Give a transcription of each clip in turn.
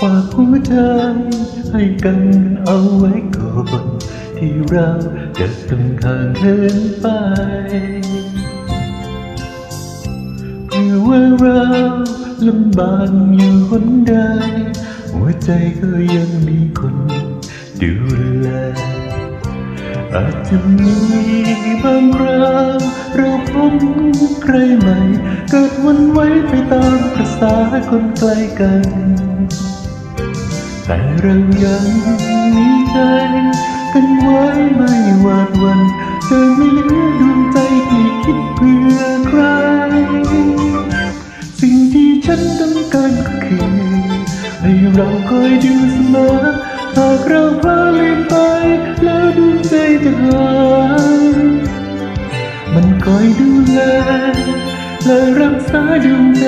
ฝากหัวใจให้กันเอาไว้ก่อนที่เราจะต้องห่างเหินไปเพื่อว่าเราลำบากอยู่คนใดหัวใจก็ยังมีคนดูแลอาจจะมีบางคราวเราพบใครใหม่ เกิดวันไว้ไปตามภาษาคนไกลกัน แต่เรายังมีใจกันไว้ไม่หวาดวันเธอไม่เหลือดวงใจที่คิดเพื่อใคร สิ่งที่ฉันต้องการก็คือให้เราคอยดูเสมอหากเราพลาดลืมไปแล้วดวงใจจะหายมันคอยดูแลและรักษาดวงใจ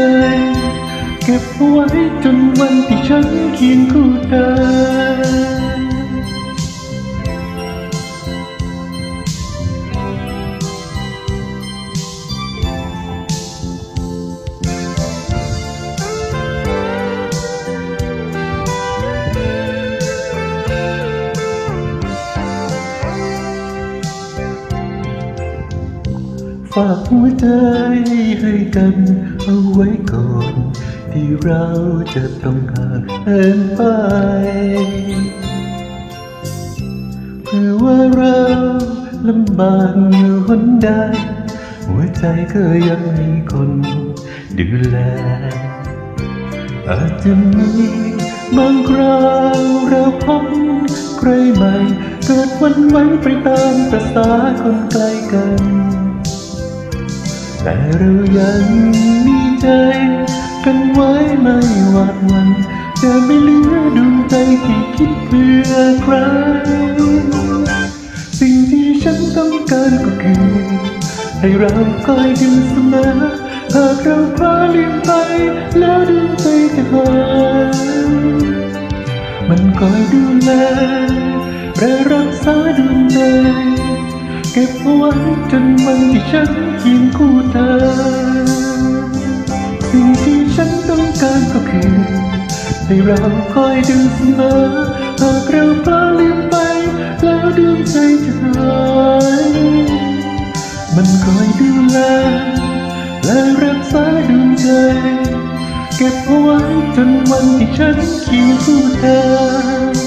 เก็บไว้จนวันที่ฉันเคียงคู่เธอ ฝากหัวใจให้กันเอาไว้ก่อน ที่เราจะต้องห่างเหินไปเพื่อว่าเราลำบากอยู่คนใดหัวใจก็ยังมีคนดูแล อาจจะมีบางคราวเราพบใครใหม่ เกิดวันไหวไปตามภาษาคนไกลกัน แต่เรายังมีใจ กันไว้ไม่หวาดวันจะไม่เหลือดวงใจที่คิดเพื่อใคร สิ่งที่ฉันต้องการก็คือ ให้เราคอยดูเสมอหากเราพลาดลืมไป แล้วดวงใจจะหายมันคอยดูแลและรักษาดวงใจเก็บเอาไว้จนวัน ฉันเคียงคู่เธอ สิ่งที่ฉันต้องการก็คือให้เราคอยดูเสมอหากเราพลาดลืมไป แล้วดวงใจจะหายมันคอยดูแลและรักษาดวงใจ เก็บเอาไว้จนวันที่ฉันเคียงคู่เธอ